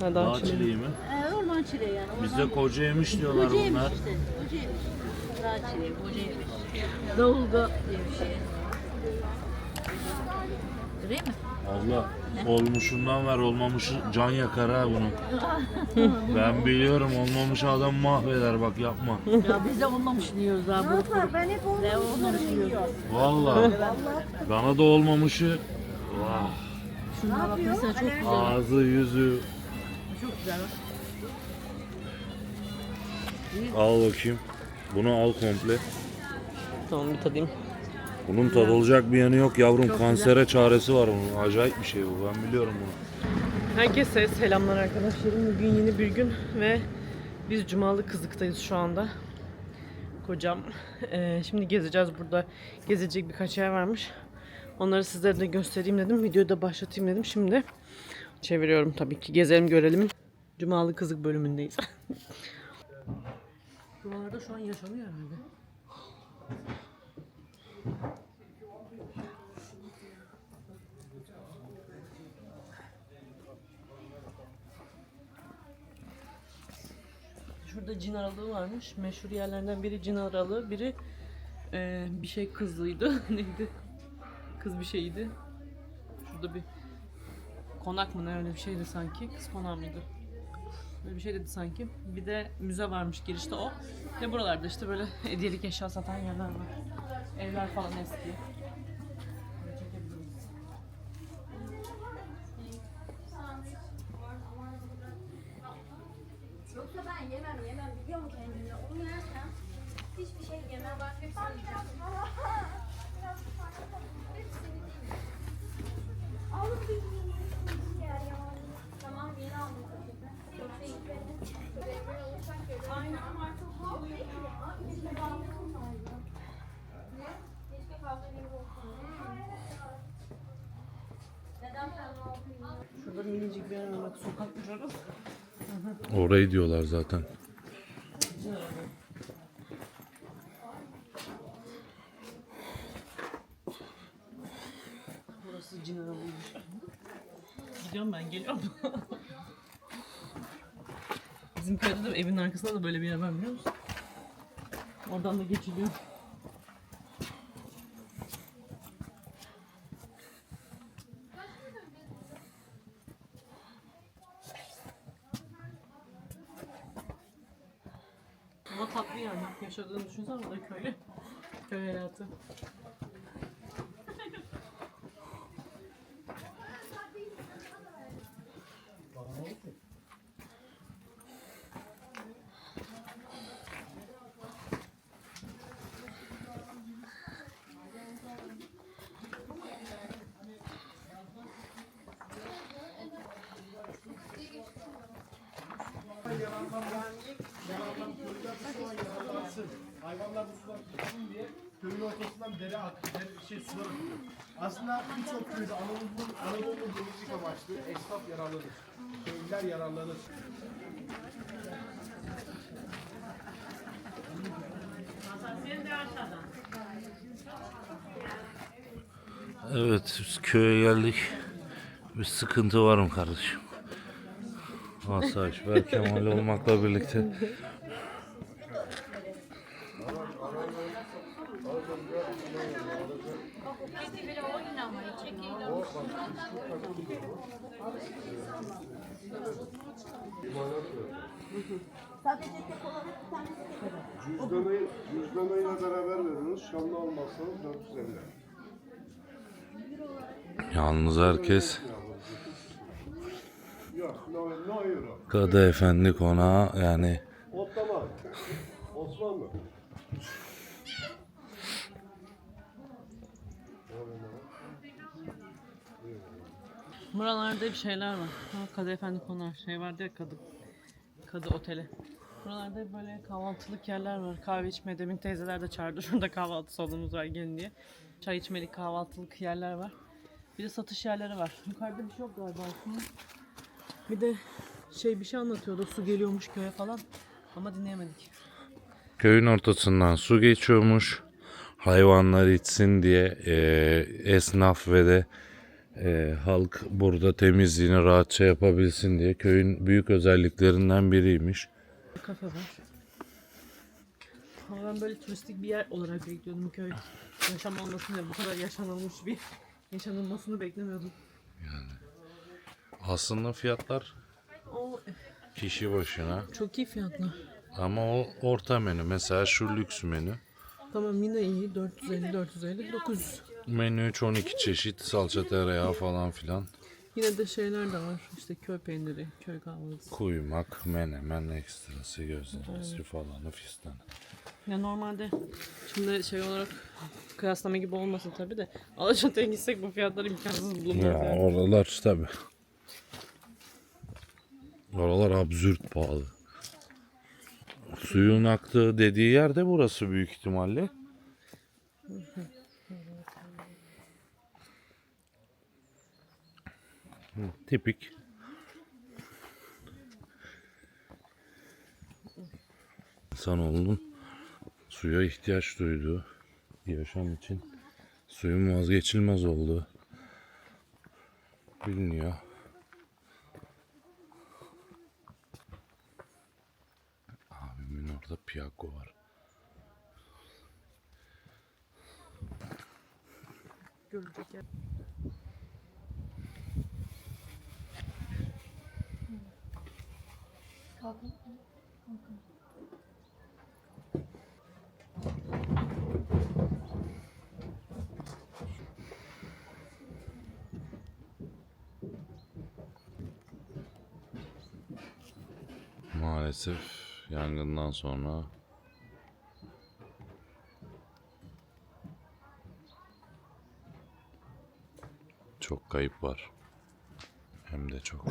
Ha, Dağ daha çileği. çileği mi? Ee, orman çileği yani. Bizde koca yemiş diyorlar Koca bunlar. yemiş işte. Koca yemiş. Dağ çileği, koca yemiş. Bir şey. Değil mi? Allah olmuşundan ver olmamışı can yakar ha bunu. ben biliyorum olmamış adam mahveder bak yapma. ya biz de olmamış diyoruz daha bu. Ben hep onu Ne olmamış diyoruz. Vallahi bana da olmamışı vah, Şuna bak mesela çok güzel. ağzı yüzü Çok güzel. al bakayım. Bunu al komple. Tamam bir tadayım. Bunun tadılacak bir yanı yok yavrum. Kansere çaresi var bunun. Acayip bir şey bu. Ben biliyorum bunu. Herkese selamlar arkadaşlarım. Bugün yeni bir gün ve biz Cumalı Kızık'tayız şu anda. Kocam. Eee, şimdi gezeceğiz burada. Gezecek birkaç yer varmış. Onları sizlere de göstereyim dedim. Videoyu da başlatayım dedim. Şimdi çeviriyorum tabii ki. Gezelim görelim. Cumalı Kızık bölümündeyiz. Buralarda şu an yaşanıyor herhalde. Şurada cin aralığı varmış. Meşhur yerlerden biri cin aralığı, biri eee, bir şey kızlıydı. Neydi? Kız bir şeydi. Şurada bir konak mı ne öyle bir şeydi sanki. Kız konağı mıydı? Böyle bir şey dedi sanki. Bir de müze varmış girişte o. Ve buralarda işte böyle hediyelik eşya satan yerler var. Evler falan eski. Yoksa ben yemem yemem biliyor musun kendimde? Onu yersem hiçbir şey yemem. Başka bir şey yiyeceğim. Alıp bir yiyeyim yer ya. Tamam yeni aldım paketi. Yoksa gitmedi. Böyle olursak böyle. Aynen ama çok pahalı değil ya. İçinde bağlıyorsun sadece. Ne? Keşke fazla gibi olsun. Neden fazla olsun? Şurada minicik bir yer var. Bak sokak uçarız. Orayı diyorlar zaten. Burası cin aralıymış. Gidiyorum ben geliyorum. Bizim köyde de evin arkasında da böyle bir yer var biliyor musun? Oradan da geçiliyor. Ama tatlı yani. Yaşadığını düşünsene burada köylü. Köy hayatı. Ortasından dere ak, dere, şey sular akıyor. Aslında birçok köyde Anadolu'nun Anadolu'nun denizcilik amaçlı esnaf yararlanır. Köylüler yararlanır. Evet biz köye geldik. Bir sıkıntı var mı kardeşim? Asayiş Berkemal olmakla birlikte. Cüzdanayı, cüzdanayla beraber veriyoruz. Şamlı almazsanız 450. Yalnız herkes Yok, no, no euro. Kadı Efendi konağı yani Otlama. Osmanlı. Buralarda bir şeyler var. Ha, Kadı Efendi konar. Şey vardı ya kadı. Kadı oteli. Buralarda böyle kahvaltılık yerler var. Kahve içmeye demin teyzeler de çağırdı. Şurada kahvaltı salonumuz var gelin diye. Çay içmelik kahvaltılık yerler var. Bir de satış yerleri var. Yukarıda bir şey yok galiba aslında. Bir de şey bir şey anlatıyordu. Su geliyormuş köye falan. Ama dinleyemedik. köyün ortasından su geçiyormuş. Hayvanlar içsin diye eee, esnaf ve de Ee, halk burada temizliğini rahatça yapabilsin diye köyün büyük özelliklerinden biriymiş. Kafe var. Ama ben böyle turistik bir yer olarak bekliyordum köy. Yaşam olmasını ve bu kadar yaşanılmış bir yaşanılmasını beklemiyordum. Aslında fiyatlar O kişi başına çok iyi fiyatlı. ama o orta menü. Mesela şu lüks menü. Tamam yine iyi 450 450 900. Menü 3 12 çeşit salça tereyağı falan filan. Yine de şeyler de var. İşte köy peyniri, köy kahvaltısı. Kuymak, menemen ekstrası, gözlemesi falanı fistanı. Ya normalde şimdi şey olarak kıyaslama gibi olmasın tabi de Alaçatı'ya gitsek bu fiyatlar imkansız bulunmaz Ya yani. oralar tabi. Oralar absürt pahalı. Suyun aktığı dediği yer de burası büyük ihtimalle. Hı, Tipik. İnsanoğlunun suya ihtiyaç duyduğu yaşam için suyun vazgeçilmez olduğu biliniyor. Abimin orada piyago var. Görülecek Maalesef yangından sonra çok kayıp var. Hem de çok.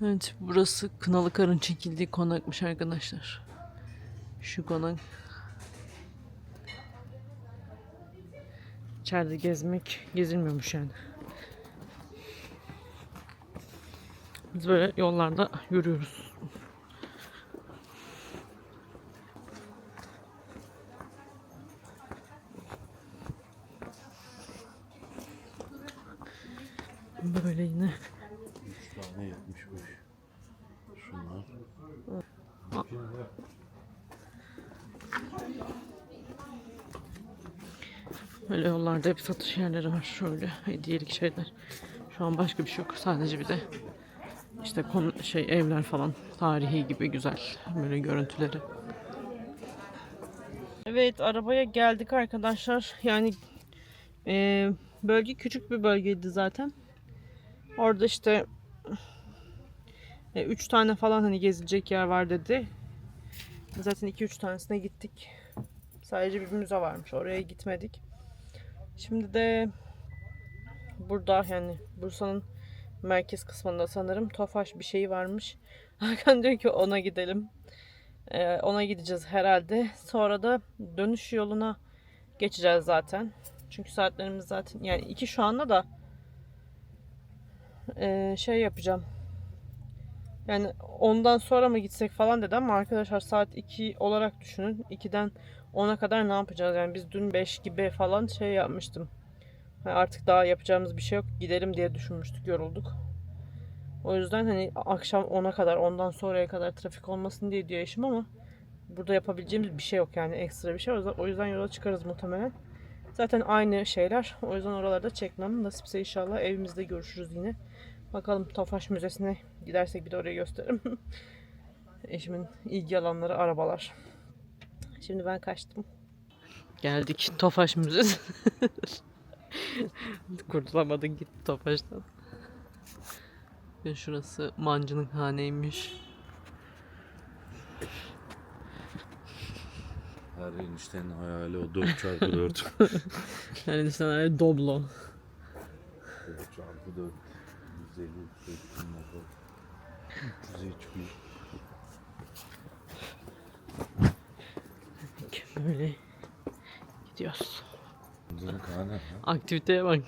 Evet burası Kınalı Karın çekildiği konakmış arkadaşlar. Şu konak. İçeride gezmek gezilmiyormuş yani. Biz böyle yollarda yürüyoruz. Böyle yine tane 75. Şunlar. Böyle yollarda hep satış yerleri var. Şöyle hediyelik şeyler. Şu an başka bir şey yok. Sadece bir de işte konu, şey evler falan tarihi gibi güzel böyle görüntüleri. Evet arabaya geldik arkadaşlar. Yani e, bölge küçük bir bölgeydi zaten. Orada işte e, üç tane falan hani gezilecek yer var dedi. Zaten iki üç tanesine gittik. Sadece bir müze varmış. Oraya gitmedik. Şimdi de burada yani Bursa'nın merkez kısmında sanırım Tofaş bir şey varmış. Hakan diyor ki ona gidelim. Ee, ona gideceğiz herhalde. Sonra da dönüş yoluna geçeceğiz zaten. Çünkü saatlerimiz zaten yani iki şu anda da ee, şey yapacağım. Yani ondan sonra mı gitsek falan dedi ama arkadaşlar saat 2 olarak düşünün. 2'den 10'a kadar ne yapacağız? Yani biz dün 5 gibi falan şey yapmıştım. Yani artık daha yapacağımız bir şey yok. Gidelim diye düşünmüştük, yorulduk. O yüzden hani akşam 10'a kadar, ondan sonraya kadar trafik olmasın diye diyor eşim ama burada yapabileceğimiz bir şey yok yani ekstra bir şey. O yüzden, o yüzden yola çıkarız muhtemelen. Zaten aynı şeyler. O yüzden oralarda çekmem. Nasipse inşallah evimizde görüşürüz yine. Bakalım Tofaş Müzesi'ne gidersek bir de orayı gösteririm. Eşimin ilgi alanları arabalar. Şimdi ben kaçtım. Geldik Tofaş Müzesi. Kurtulamadın gitti Tofaş'tan. Ve şurası mancının haneymiş. Her eniştenin hayali o 4x4. Yani işte hani Doblo. 4x4. 150 180 motor. 300 Böyle gidiyoruz. Aktiviteye bak.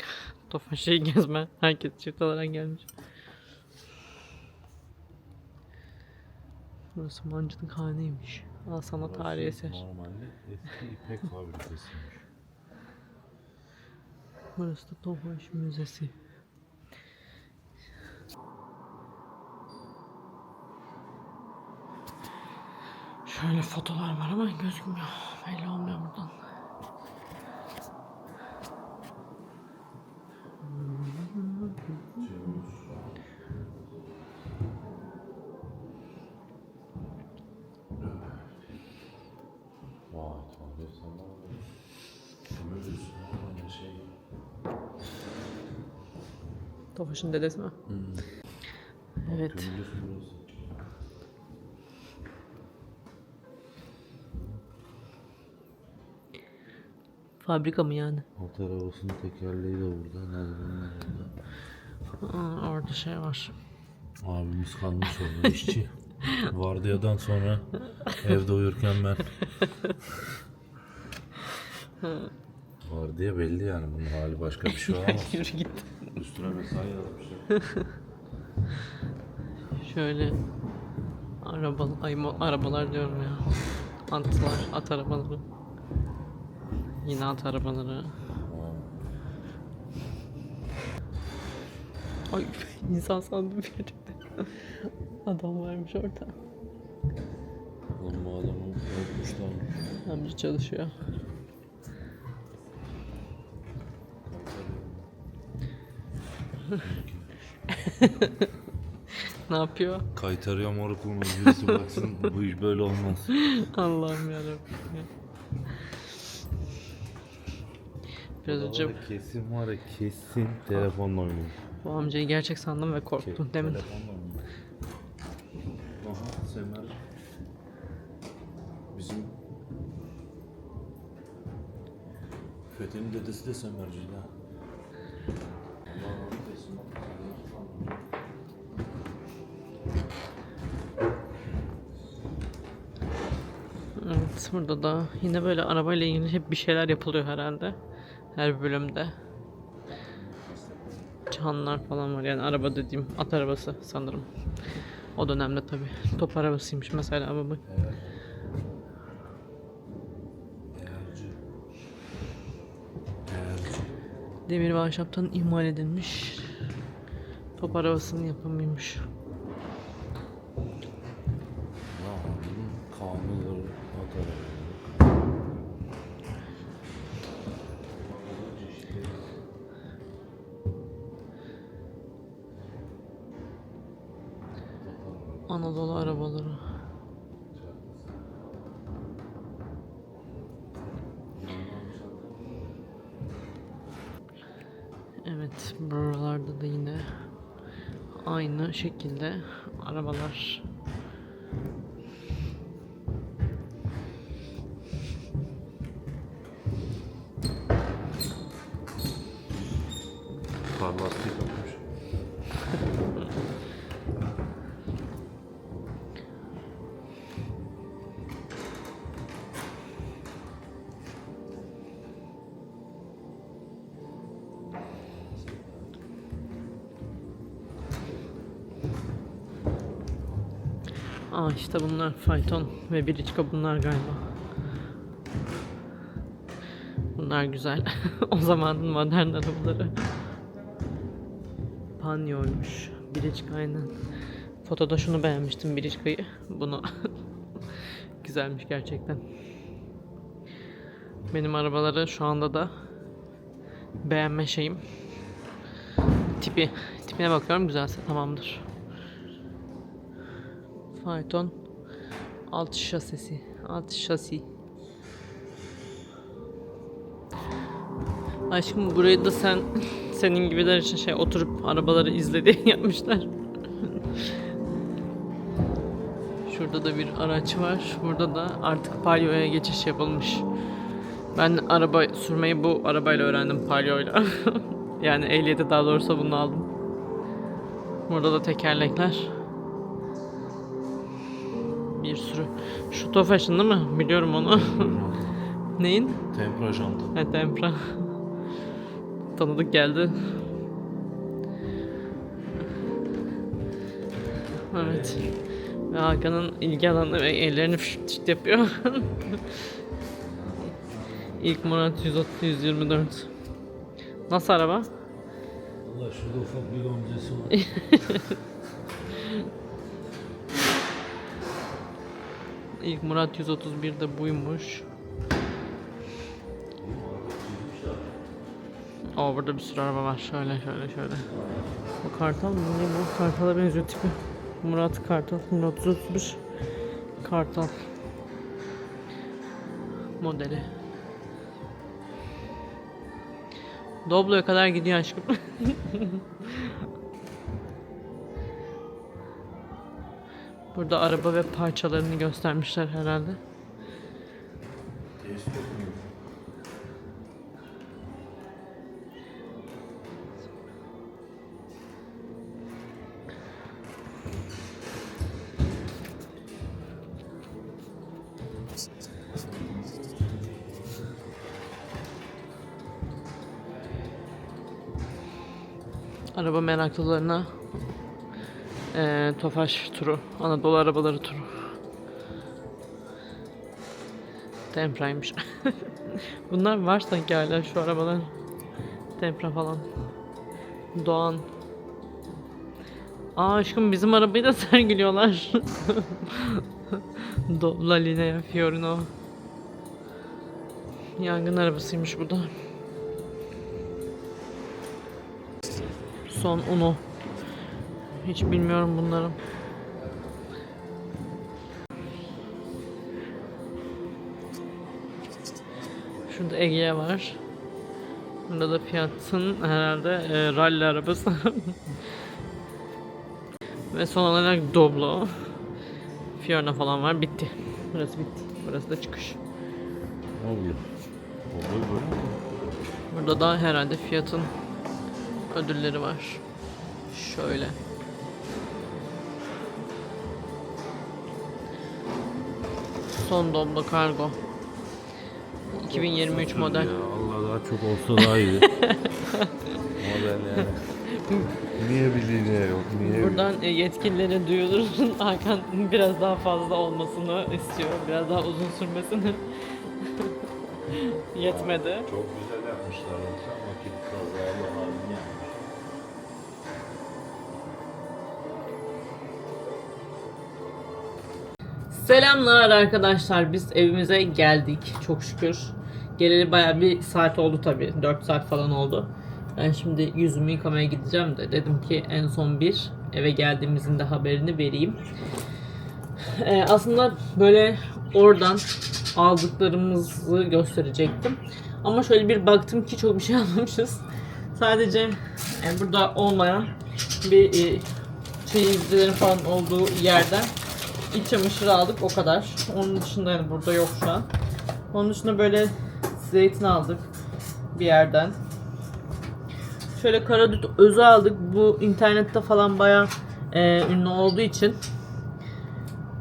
Tofaş'ı gezme. Herkes çift olarak gelmiş. Burası mancının haneymiş. Al sana tarihi eser. Normalde eski ipek fabrikasıymış. Burası da Tofaş Müzesi. Şöyle fotolar var ama gözükmüyor. Belli olmuyor buradan. Tofaş'ın dedesi mi? Evet. Fabrika mı yani? At arabasının tekerleği de burada. Merdivenler burada. Aa, orada şey var. Abimiz kalmış orada işçi. Vardiyadan sonra evde uyurken ben. Vardiya belli yani bunun hali başka bir şey olamaz. Yürü git. Üstüne mesai yazmışlar. Şöyle araba, ay, arabalar diyorum ya. Atlar, at arabaları. Yine at arabaları. Ay insan sandım gerçekten. Adam varmış orada. Oğlum bu adamı öldürmüşler. Amca çalışıyor. ne yapıyor? Kaytarıyor moruk bunu birisi baksın bu iş böyle olmaz. Allah'ım yarabbim ya. Biraz önce kesin var ya kesin telefonla oynuyor. bu amcayı gerçek sandım ve korktum demin. Telefonla oynuyor. Aha Semer. Bizim Fethi'nin dedesi de Semerciydi ha. Allah rahmet eylesin. Evet burada da yine böyle arabayla ilgili hep bir şeyler yapılıyor herhalde. Her bölümde. Çanlar falan var yani araba dediğim at arabası sanırım. O dönemde tabi top arabasıymış mesela. Eğerci. Eğerci. Demir ve ahşaptan imal edilmiş. Top arabasının yapımıymış. Anadolu arabaları. Evet, buralarda da yine aynı şekilde arabalar. Aa işte bunlar fayton ve biriçka bunlar galiba. Bunlar güzel. o zamanın modern arabaları. Panyoymuş. Biriçka aynen. Fotoda şunu beğenmiştim Biriçka'yı. Bunu güzelmiş gerçekten. Benim arabaları şu anda da beğenme şeyim. Tipi. Tipine bakıyorum güzelse tamamdır. Fayton alt şasisi. Alt şasi. Aşkım burayı da sen senin gibiler için şey oturup arabaları izlediği yapmışlar. Şurada da bir araç var. Burada da artık palyoya geçiş yapılmış. Ben araba sürmeyi bu arabayla öğrendim palyoyla. yani ehliyeti daha doğrusu bunu aldım. Burada da tekerlekler. Bir sürü. Şu Tofaş'ın değil mi? Biliyorum onu. Neyin? Tempra jantı. Ha, tempra. Tanıdık geldi. Evet. Ve Hakan'ın ilgi alanı ve ellerini fışt fışt yapıyor. İlk Murat 130 124. Nasıl araba? Allah şurada ufak bir gomzesi var. İlk Murat 131'de buymuş. Aa burada bir sürü araba var. Şöyle şöyle şöyle. Bu kartal mı? Ne bu? Kartala benziyor tipi. Murat Kartal. Murat 131. Kartal. Modeli. Doblo'ya kadar gidiyor aşkım. Burada araba ve parçalarını göstermişler herhalde. Araba meraklılarına eee Tofaş turu, Anadolu arabaları turu. Tempra'ymış. Bunlar var sanki hala şu arabalar. Tempra falan. Doğan. Aa aşkım bizim arabayı da sergiliyorlar. Dobla Linea Fiorino. Yangın arabasıymış bu da. Son Uno. Hiç bilmiyorum bunları. Şurada Egea var. Burada da Fiat'ın herhalde e, rally arabası. Ve son olarak Doblo. Fiorina falan var. Bitti. Burası bitti. Burası da çıkış. Oluyor? Oluyor böyle mi? Burada da herhalde Fiat'ın ödülleri var. Şöyle. Son Doblo Kargo. 2023 model. Ya Allah daha çok olsa daha iyi. Model yani. Niye bildiğine yok, niye Buradan e, yetkililere duyulursun. Hakan biraz daha fazla olmasını istiyor. Biraz daha uzun sürmesini. Yetmedi. Çok güzel Selamlar arkadaşlar. Biz evimize geldik. Çok şükür. Geleli baya bir saat oldu tabi. 4 saat falan oldu. Ben şimdi yüzümü yıkamaya gideceğim de dedim ki en son bir eve geldiğimizin de haberini vereyim. Ee, aslında böyle oradan aldıklarımızı gösterecektim. Ama şöyle bir baktım ki çok bir şey almamışız. Sadece e, burada olmayan bir e, çeyizlerin falan olduğu yerden iç çamaşırı aldık o kadar. Onun dışında yani burada yok şu an. Onun dışında böyle zeytin aldık bir yerden. Şöyle karadut özü aldık. Bu internette falan baya ünlü olduğu için.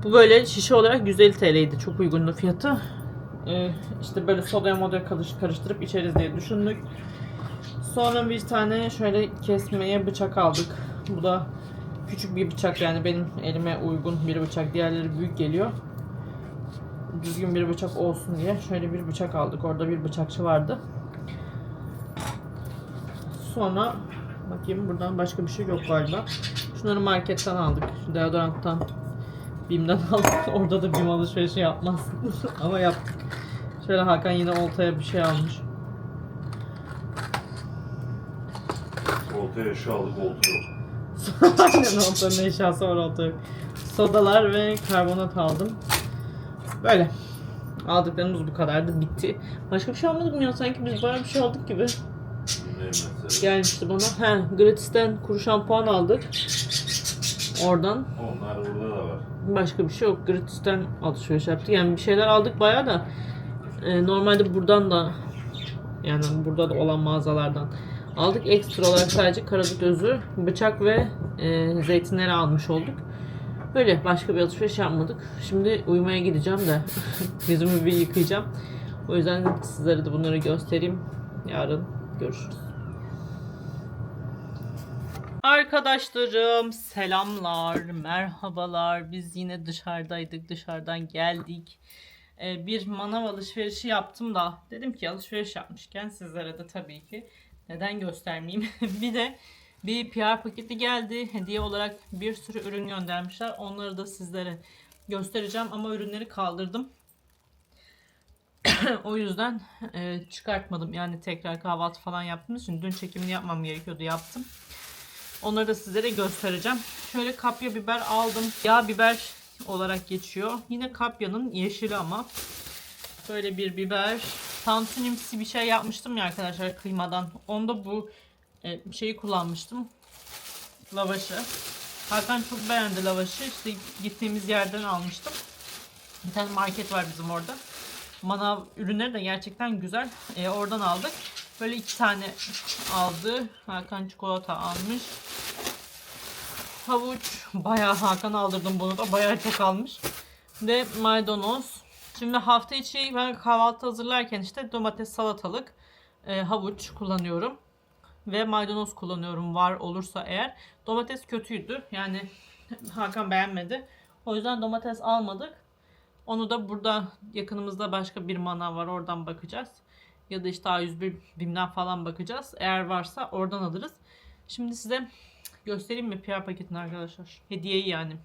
Bu böyle şişe olarak 150 TL'ydi. Çok uygundu fiyatı. E, işte böyle modaya karış- karıştırıp içeriz diye düşündük. Sonra bir tane şöyle kesmeye bıçak aldık. Bu da küçük bir bıçak yani benim elime uygun bir bıçak. Diğerleri büyük geliyor. Düzgün bir bıçak olsun diye şöyle bir bıçak aldık. Orada bir bıçakçı vardı. Sonra bakayım buradan başka bir şey yok galiba. Şunları marketten aldık. Şu deodoranttan BİM'den aldık. Orada da BİM alışverişi yapmaz. Ama yaptık. Şöyle Hakan yine oltaya bir şey almış. Oltaya eşya aldık, olta yok. Aynen oltanın eşyası var yok. Sodalar ve karbonat aldım. Böyle. Aldıklarımız bu kadardı. Bitti. Başka bir şey almadık mı ya? Sanki biz bayağı bir şey aldık gibi. Gelmişti bana. He, gratisten kuru şampuan aldık. Oradan. Onlar burada da var. Başka bir şey yok. Gratisten alışveriş yaptık. Yani bir şeyler aldık bayağı da. e, normalde buradan da yani burada da olan mağazalardan aldık. Ekstra olarak sadece karadut özü, bıçak ve e, zeytinleri almış olduk. Böyle başka bir alışveriş yapmadık. Şimdi uyumaya gideceğim de yüzümü bir yıkayacağım. O yüzden sizlere de bunları göstereyim. Yarın görüşürüz. Arkadaşlarım selamlar, merhabalar. Biz yine dışarıdaydık, dışarıdan geldik. Ee, bir manav alışverişi yaptım da dedim ki alışveriş yapmışken sizlere de tabii ki Neden göstermeyeyim? bir de bir PR paketi geldi. Hediye olarak bir sürü ürün göndermişler. Onları da sizlere göstereceğim ama ürünleri kaldırdım. o yüzden e, çıkartmadım. Yani tekrar kahvaltı falan yaptığımız için dün çekimini yapmam gerekiyordu. Yaptım. Onları da sizlere göstereceğim. Şöyle kapya biber aldım. Yağ biber olarak geçiyor. Yine kapyanın yeşili ama. Böyle bir biber. Tantunimsi bir şey yapmıştım ya arkadaşlar kıymadan. Onda bu e, şeyi kullanmıştım. Lavaşı. Hakan çok beğendi lavaşı. İşte gittiğimiz yerden almıştım. Bir tane market var bizim orada. Manav ürünleri de gerçekten güzel. E, oradan aldık. Böyle iki tane aldı. Hakan çikolata almış. Havuç. Bayağı Hakan aldırdım bunu da. Bayağı çok almış. Ve maydanoz. Şimdi hafta içi ben kahvaltı hazırlarken işte domates, salatalık, e, havuç kullanıyorum. Ve maydanoz kullanıyorum var olursa eğer. Domates kötüydü. Yani Hakan beğenmedi. O yüzden domates almadık. Onu da burada yakınımızda başka bir manav var. Oradan bakacağız. Ya da işte A101 BİM'den falan bakacağız. Eğer varsa oradan alırız. Şimdi size göstereyim mi PR paketini arkadaşlar. Hediyeyi yani.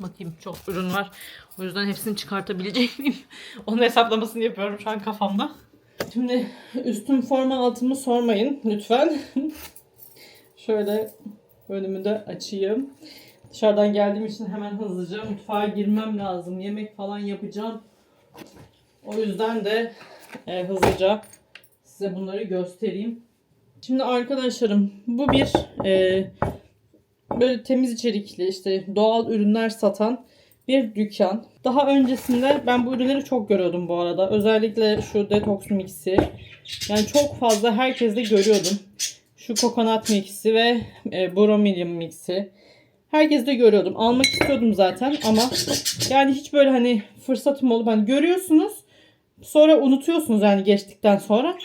Bakayım çok ürün var. O yüzden hepsini çıkartabilecek miyim? Onun hesaplamasını yapıyorum şu an kafamda. Şimdi üstüm forma altımı sormayın lütfen. Şöyle önümü de açayım. Dışarıdan geldiğim için hemen hızlıca mutfağa girmem lazım. Yemek falan yapacağım. O yüzden de e, hızlıca size bunları göstereyim. Şimdi arkadaşlarım bu bir e, böyle temiz içerikli işte doğal ürünler satan bir dükkan. Daha öncesinde ben bu ürünleri çok görüyordum bu arada. Özellikle şu detoks mixi. Yani çok fazla herkeste görüyordum. Şu kokonat mixi ve e, bromelium mixi. Herkeste görüyordum. Almak istiyordum zaten ama yani hiç böyle hani fırsatım olup hani görüyorsunuz. Sonra unutuyorsunuz yani geçtikten sonra.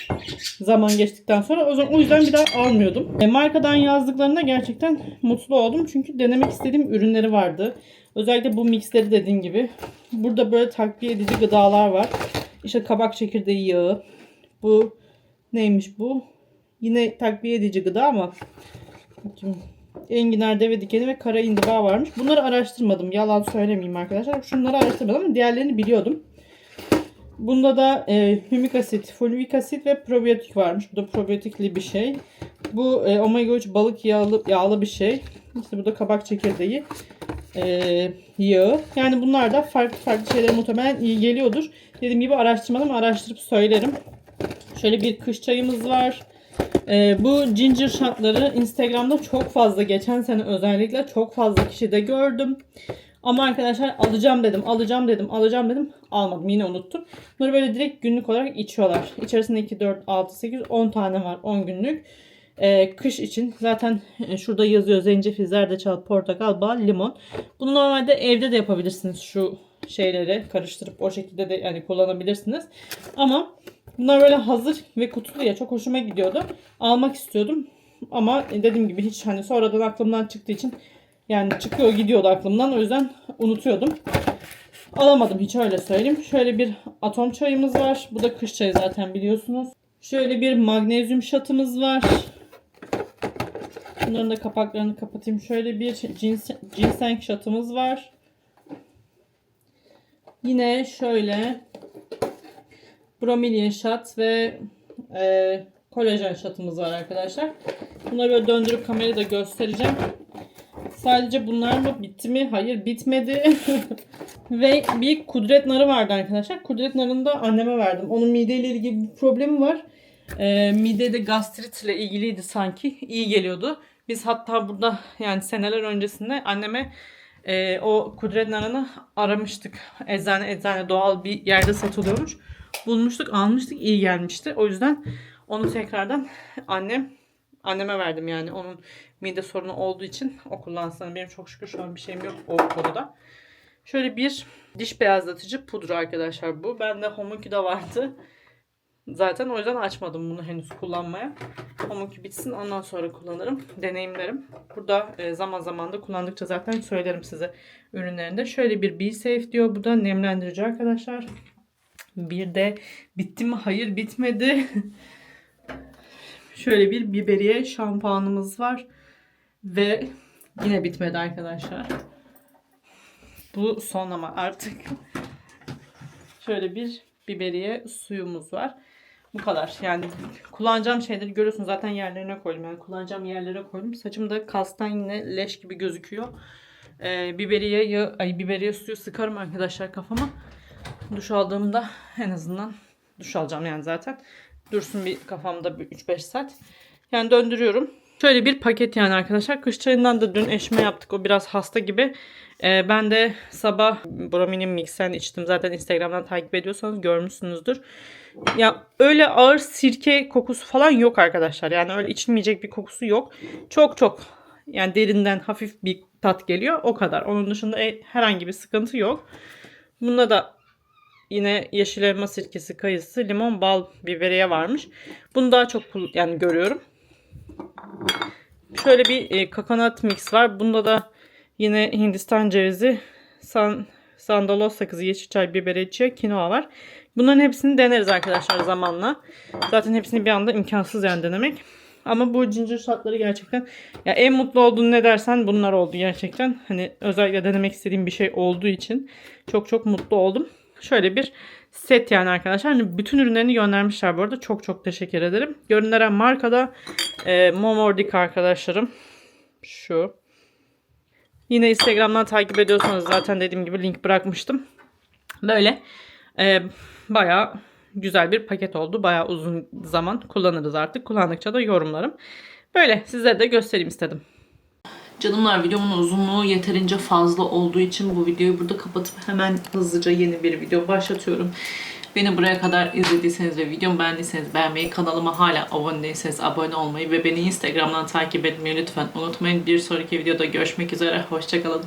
Zaman geçtikten sonra. O zaman o yüzden bir daha almıyordum. E, markadan yazdıklarında gerçekten mutlu oldum. Çünkü denemek istediğim ürünleri vardı. Özellikle bu mixleri dediğim gibi. Burada böyle takviye edici gıdalar var. İşte kabak çekirdeği yağı. Bu neymiş bu? Yine takviye edici gıda ama bakayım. Enginar, deve dikeni ve kara indiba varmış. Bunları araştırmadım. Yalan söylemeyeyim arkadaşlar. Şunları araştırmadım ama diğerlerini biliyordum. Bunda da e, hümik asit, fulvik asit ve probiyotik varmış. Bu da probiyotikli bir şey. Bu e, omega 3 balık yağlı, yağlı bir şey. İşte bu da kabak çekirdeği e, yağı. Yani bunlar da farklı farklı şeylere muhtemelen iyi geliyordur. Dediğim gibi araştırmadım. Araştırıp söylerim. Şöyle bir kış çayımız var. Ee, bu ginger shotları Instagram'da çok fazla geçen sene özellikle çok fazla kişide gördüm. Ama arkadaşlar alacağım dedim, alacağım dedim, alacağım dedim. Almadım yine unuttum. Bunları böyle direkt günlük olarak içiyorlar. İçerisinde 2, 4, 6, 8, 10 tane var 10 günlük. Ee, kış için zaten e, şurada yazıyor zencefil, zerdeçal, portakal, bal, limon. Bunu normalde evde de yapabilirsiniz şu şeyleri karıştırıp o şekilde de yani kullanabilirsiniz. Ama Bunlar böyle hazır ve kutulu ya çok hoşuma gidiyordu. Almak istiyordum. Ama dediğim gibi hiç hani sonradan aklımdan çıktığı için yani çıkıyor gidiyordu aklımdan. O yüzden unutuyordum. Alamadım hiç öyle söyleyeyim. Şöyle bir atom çayımız var. Bu da kış çayı zaten biliyorsunuz. Şöyle bir magnezyum şatımız var. Bunların da kapaklarını kapatayım. Şöyle bir ginseng, ginseng şatımız var. Yine şöyle bromelian şat ve e, kolajen şatımız var arkadaşlar. Bunları böyle döndürüp kamerayı da göstereceğim. Sadece bunlar mı bitti mi? Hayır bitmedi. ve bir kudret narı vardı arkadaşlar. Kudret narını da anneme verdim. Onun mideyle ilgili bir problemi var. E, midede gastritle ilgiliydi sanki. İyi geliyordu. Biz hatta burada yani seneler öncesinde anneme e, o kudret narını aramıştık. Eczane eczane doğal bir yerde satılıyormuş bulmuştuk, almıştık, iyi gelmişti. O yüzden onu tekrardan annem anneme verdim yani onun mide sorunu olduğu için o kullansın. Benim çok şükür şu an bir şeyim yok o konuda. Şöyle bir diş beyazlatıcı pudra arkadaşlar bu. Bende Homuncu'da vardı. Zaten o yüzden açmadım bunu henüz kullanmaya. Homuncu bitsin ondan sonra kullanırım. Deneyimlerim. Burada e, zaman zaman da kullandıkça zaten söylerim size ürünlerinde. Şöyle bir Be Safe diyor. Bu da nemlendirici arkadaşlar. Bir de bitti mi? Hayır bitmedi. Şöyle bir biberiye şampuanımız var. Ve yine bitmedi arkadaşlar. Bu son ama artık. Şöyle bir biberiye suyumuz var. Bu kadar. Yani kullanacağım şeyleri görüyorsunuz zaten yerlerine koydum. Yani kullanacağım yerlere koydum. Saçım da kastan yine leş gibi gözüküyor. Ee, biberiye, yağı, ay, biberiye suyu sıkarım arkadaşlar kafama. Duş aldığımda en azından duş alacağım yani zaten. Dursun bir kafamda bir 3-5 saat. Yani döndürüyorum. Şöyle bir paket yani arkadaşlar. Kış çayından da dün eşime yaptık. O biraz hasta gibi. Ee, ben de sabah Brominin Mix'ten içtim. Zaten Instagram'dan takip ediyorsanız görmüşsünüzdür. Ya öyle ağır sirke kokusu falan yok arkadaşlar. Yani öyle içilmeyecek bir kokusu yok. Çok çok yani derinden hafif bir tat geliyor. O kadar. Onun dışında e- herhangi bir sıkıntı yok. Bunda da yine yeşil elma sirkesi, kayısı, limon, bal, biberiye varmış. Bunu daha çok yani görüyorum. Şöyle bir e, kokonat mix var. Bunda da yine Hindistan cevizi, san, sandaloz sakızı, yeşil çay, biberiye, kinoa var. Bunların hepsini deneriz arkadaşlar zamanla. Zaten hepsini bir anda imkansız yani denemek. Ama bu ginger shotları gerçekten ya en mutlu olduğun ne dersen bunlar oldu gerçekten. Hani özellikle denemek istediğim bir şey olduğu için çok çok mutlu oldum. Şöyle bir set yani arkadaşlar. Hani bütün ürünlerini göndermişler bu arada. Çok çok teşekkür ederim. Görünülen markada e, Momordik arkadaşlarım. Şu. Yine Instagram'dan takip ediyorsanız zaten dediğim gibi link bırakmıştım. Böyle e, bayağı güzel bir paket oldu. Bayağı uzun zaman kullanırız artık. Kullandıkça da yorumlarım. Böyle sizlere de göstereyim istedim. Canımlar videomun uzunluğu yeterince fazla olduğu için bu videoyu burada kapatıp hemen hızlıca yeni bir video başlatıyorum. Beni buraya kadar izlediyseniz ve videomu beğendiyseniz beğenmeyi, kanalıma hala abone değilseniz abone olmayı ve beni Instagram'dan takip etmeyi lütfen unutmayın. Bir sonraki videoda görüşmek üzere. Hoşçakalın.